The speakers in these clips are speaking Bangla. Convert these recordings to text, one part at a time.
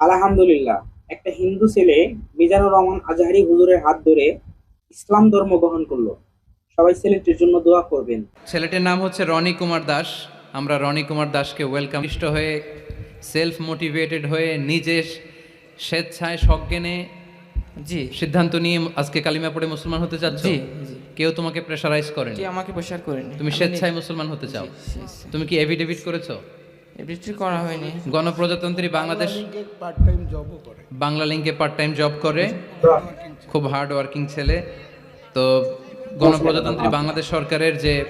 আলহামদুলিল্লাহ একটা হিন্দু ছেলে মিজানুর রহমান আজহারি হুজুরের হাত ধরে ইসলাম ধর্ম গ্রহণ করল। সবাই ছেলেটির জন্য দোয়া করবেন। ছেলেটির নাম হচ্ছে রনি কুমার দাস। আমরা রনি কুমার দাসকে ওয়েলকাম ইষ্ট হয়ে সেলফ মোটিভেটেড হয়ে নিজে স্বেচ্ছায় সজ্ঞানে জি। সিদ্ধান্ত নিয়ে আজকে কালিমা পড়ে মুসলমান হতে চাচ্ছ? জি। কেউ তোমাকে প্রেশারাইজ করেনি? জি আমাকে প্রসার করেনি। তুমি স্বেচ্ছায় মুসলমান হতে চাও? তুমি কি এভিডেভিট করেছ? বৃষ্টি করা হয়নি। গণপ্রজাতন্ত্রী বাংলাদেশ বাংলা লিঙ্কে পার্ট টাইম জব করে। খুব হার্ড ওয়ার্কিং ছেলে। তো গণপ্রজাতন্ত্রী বাংলাদেশ সরকারের যে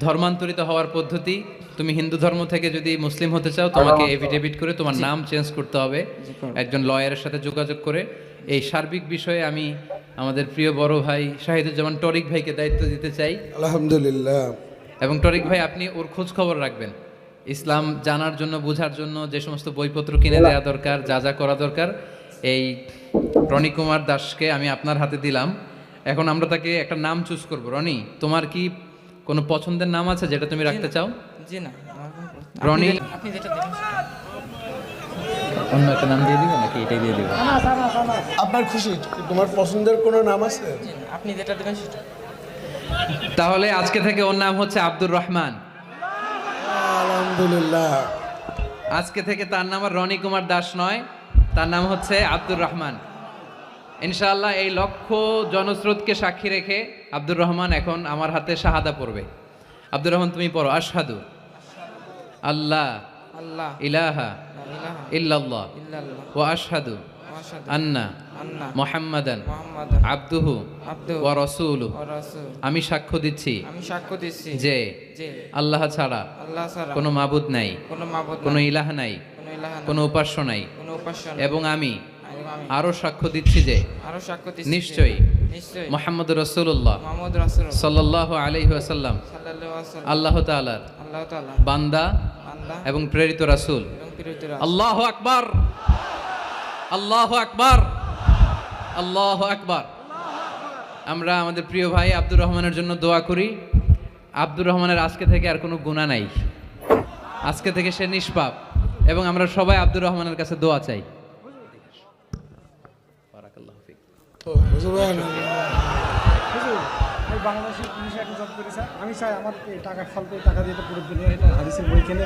ধর্মান্তরিত হওয়ার পদ্ধতি তুমি হিন্দু ধর্ম থেকে যদি মুসলিম হতে চাও তোমাকে এভিডেভিট করে তোমার নাম চেঞ্জ করতে হবে। একজন লয়ারের সাথে যোগাযোগ করে। এই সার্বিক বিষয়ে আমি আমাদের প্রিয় বড় ভাই শাহিদুজ্জামান টরিক ভাইকে দায়িত্ব দিতে চাই। আলহামদুলিল্লাহ। এবং টরিক ভাই আপনি ওর খোঁজ খবর রাখবেন। ইসলাম জানার জন্য বোঝার জন্য যে সমস্ত বইপত্র কিনে দেওয়া দরকার যা যা করা দরকার এই রনি কুমার দাসকে আমি আপনার হাতে দিলাম। এখন আমরা তাকে একটা নাম চুজ করব। রনি তোমার কি কোনো পছন্দের নাম আছে যেটা তুমি রাখতে চাও? জি না রনি- আপনি যেটা-। অন্য একটা নাম দিয়ে দিব নাকি এটাই দিয়ে দিব? আপনার খুশি? তোমার পছন্দের কোনো নাম আছে? আপনি যেটা দেবেন সেটা। তাহলে আজকে থেকে ওর নাম হচ্ছে আব্দুর রহমান। আলহামদুলিল্লাহ। আজকে থেকে তার নাম আর রনি কুমার দাস নয় তার নাম হচ্ছে আব্দুর রহমান। ইনশাআল্লাহ এই লক্ষ জনস্রোতকে সাক্ষী রেখে আব্দুর রহমান এখন আমার হাতে শাহাদা পড়বে। আব্দুর রহমান তুমি পড়ো আশহাদু আল্লাহ আল্লাহ। ইলাহা ইল্লাল্লাহ ইল্লাল্লাহ। ওয়া আশহাদু আন্না মুহাম্মাদান আবদুহু ওয়া রাসূলুহু। আমি সাক্ষ্য দিচ্ছি আমি সাক্ষ্য দিচ্ছি যে আল্লাহ ছাড়া আল্লাহ ছাড়া কোনো মাবুদ নাই কোনো মাবুদ কোনো ইলাহ নাই কোনো ইলাহা নাই, কোনো উপাস্য নাই। এবং আমি আরও সাক্ষ্য দিচ্ছি যে নিশ্চয়ই নিশ্চয়ই মোহাম্মদ রসুল্লাহ সাল্লাহ আলহি আসাল্লাম আল্লাহ তালার বান্দা বান্দা এবং প্রেরিত রাসূল। এবং প্রেরিত রাসূল। আল্লাহ আকবার। আল্লাহ আকবার। আল্লাহ আকবার। আমরা আমাদের প্রিয় ভাই আব্দুর রহমানের জন্য দোয়া করি। আব্দুর রহমানের আজকে থেকে আর কোনো গুণা নাই। আজকে থেকে সে নিষ্পাপ। এবং আমরা সবাই আব্দুর রহমানের কাছে দোয়া চাই। বাংলাদেশের আমি চাই আমার টাকা, ফালতু টাকা দিয়ে পুরো দুনিয়া হাদিসের বই কিনে।